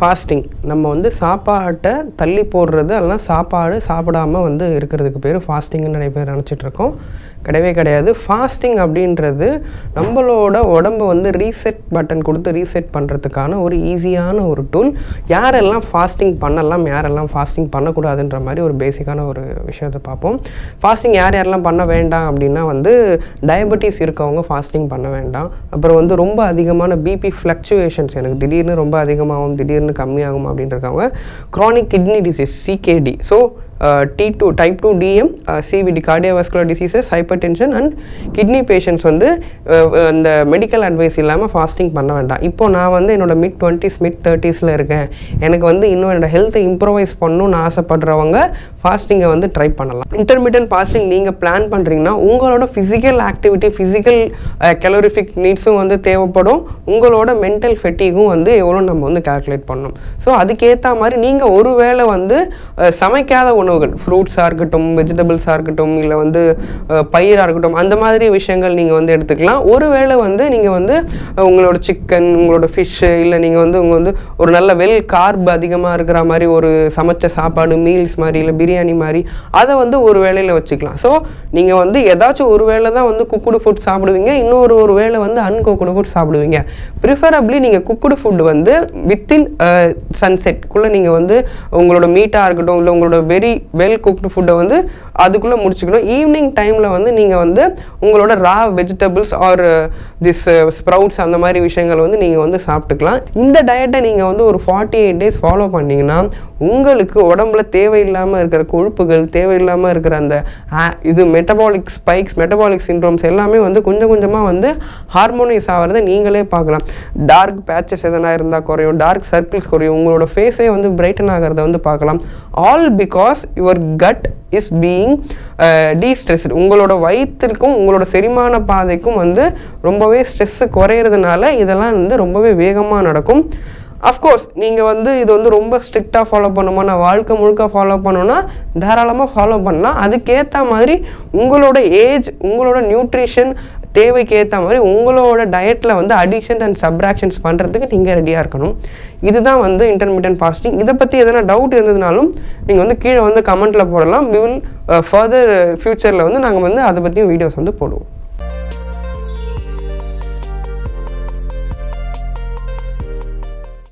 Fasting நம்ம வந்து சாப்பாட்டை தள்ளி போடுறது அதெல்லாம் சாப்பாடு சாப்பிடாம வந்து இருக்கிறதுக்கு பேர் ஃபாஸ்டிங்னு நிறைய பேர் நினச்சிட்ருக்கோம் கிடையவே கிடையாது. ஃபாஸ்டிங் அப்படின்றது நம்மளோட உடம்ப வந்து ரீசெட் பட்டன் கொடுத்து ரீசெட் பண்ணுறதுக்கான ஒரு ஈஸியான ஒரு டூல் யாரெல்லாம் ஃபாஸ்டிங் பண்ணலாம் யாரெல்லாம் ஃபாஸ்டிங் பண்ணக்கூடாதுன்ற மாதிரி ஒரு பேசிக்கான ஒரு விஷயத்தை பார்ப்போம். ஃபாஸ்டிங் யார் யாரெல்லாம் பண்ண வேண்டாம் அப்படின்னா வந்து டயபெட்டிஸ் இருக்கவங்க ஃபாஸ்டிங் பண்ண வேண்டாம். அப்புறம் வந்து ரொம்ப அதிகமான பிபி ஃப்ளக்சுவேஷன்ஸ் எனக்கு திடீர்னு ரொம்ப அதிகமாகவும் திடீர்னு கம்மியாகும் அப்படின்றவங்க chronic kidney disease CKD so T two type two DM CVD cardiovascular diseases hypertension and kidney patients வந்து uh, அந்த மெடிக்கல் அட்வைஸ் இல்லாமல் ஃபாஸ்டிங் பண்ண வேண்டாம். இப்போ நான் வந்து என்னோட மிட் டுவெண்ட்டிஸ் மிட் தேர்ட்டிஸில் இருக்கேன். எனக்கு வந்து இன்னும் என்னோட ஹெல்த்தை இம்ப்ரூவைஸ் பண்ணணும்னு ஆசைப்படுறவங்க ஃபாஸ்டிங்கை வந்து ட்ரை பண்ணலாம். இன்டர்மீடியன் ஃபாஸ்டிங் நீங்கள் பிளான் பண்ணுறீங்கன்னா உங்களோட ஃபிசிக்கல் ஆக்டிவிட்டி ஃபிசிக்கல் கலோரிஃபிக் நீட்ஸும் வந்து தேவைப்படும். உங்களோட மென்டல் ஃபெட்டிகும் வந்து எவ்வளோ நம்ம வந்து கால்குலேட் பண்ணணும். ஸோ அதுக்கேற்ற மாதிரி நீங்கள் ஒருவேளை வந்து uh, சமைக்காத ஒன்று உணவுகள் ஃப்ரூட்ஸாக இருக்கட்டும் வெஜிடபிள்ஸாக இருக்கட்டும் இல்லை வந்து பயிராக இருக்கட்டும் அந்த மாதிரி விஷயங்கள் நீங்கள் வந்து எடுத்துக்கலாம். ஒருவேளை வந்து நீங்கள் வந்து உங்களோட சிக்கன் உங்களோட ஃபிஷ்ஷு இல்லை நீங்கள் வந்து உங்கள் வந்து ஒரு நல்ல வெல் கார்ப் அதிகமாக இருக்கிற மாதிரி ஒரு சமைச்ச சாப்பாடு மீல்ஸ் மாதிரி இல்லை பிரியாணி மாதிரி அதை வந்து ஒரு வேளையில் வச்சுக்கலாம். ஸோ நீங்கள் வந்து ஏதாச்சும் ஒரு வேளை தான் வந்து குக்குடு ஃபுட் சாப்பிடுவீங்க இன்னொரு ஒரு வேளை வந்து அன்குக்குடு ஃபுட் சாப்பிடுவீங்க. ப்ரிஃபரபிளி நீங்கள் குக்குடு ஃபுட் வந்து வித்தின் சன்செட்குள்ளே நீங்கள் வந்து உங்களோட மீட்டாக இருக்கட்டும் இல்லை உங்களோட வெரி வெல் குக்டு ஃபுட்டை வந்து அதுக்குள்ளே முடிச்சுக்கணும். ஈவினிங் டைமில் வந்து நீங்கள் வந்து உங்களோட raw vegetables or this sprouts அந்த மாதிரி விஷயங்கள் வந்து நீங்கள் வந்து சாப்பிட்டுக்கலாம். இந்த டயட்டை நீங்கள் வந்து ஒரு ஃபார்ட்டி எயிட் டேஸ் ஃபாலோ பண்ணிங்கன்னா உங்களுக்கு உடம்புல தேவையில்லாமல் இருக்கிற கொழுப்புகள் தேவையில்லாமல் இருக்கிற அந்த இது மெட்டபாலிக் ஸ்பைக்ஸ் மெட்டபாலிக் சிண்ட்ரோம்ஸ் எல்லாமே வந்து கொஞ்சம் கொஞ்சமாக வந்து ஹார்மோனைஸ் ஆகிறத நீங்களே பார்க்கலாம். டார்க் பேச்சஸ் எதனா இருந்தால் குறையும் டார்க் சர்க்கிள்ஸ் குறையும் உங்களோட ஃபேஸே வந்து பிரைட்டன் ஆகிறத வந்து பார்க்கலாம். All because your gut is being destressed உங்களோட வயிற்றுக்கும் உங்களோட செரிமான பாதைக்கும் வந்து ரொம்பவே ஸ்ட்ரெஸ்ஸு குறையிறதுனால இதெல்லாம் வந்து ரொம்பவே வேகமாக நடக்கும். அஃப்கோர்ஸ் நீங்கள் வந்து இது வந்து ரொம்ப ஸ்ட்ரிக்டாக ஃபாலோ பண்ணுமா நான் வாழ்க்கை முழுக்க ஃபாலோ பண்ணணும்னா தாராளமாக ஃபாலோ பண்ணலாம். அதுக்கேற்ற மாதிரி உங்களோட ஏஜ் உங்களோட நியூட்ரிஷன் தேவைக்கு ஏற்ற மாதிரி உங்களோட டயட்டில் வந்து அடிஷன் அண்ட் சப்ராக்ஷன்ஸ் பண்ணுறதுக்கு நீங்கள் ரெடியாக இருக்கணும். இதுதான் வந்து இன்டர்மீடியன்ட் ஃபாஸ்டிங் இதை பற்றி எதனா டவுட் இருந்ததுனாலும் நீங்கள் வந்து கீழே வந்து கமெண்ட்டில் போடலாம். வி வில் ஃபர்தர் ஃப்யூச்சரில் வந்து நாங்கள் வந்து அதை பற்றியும் வீடியோஸ் வந்து போடுவோம்.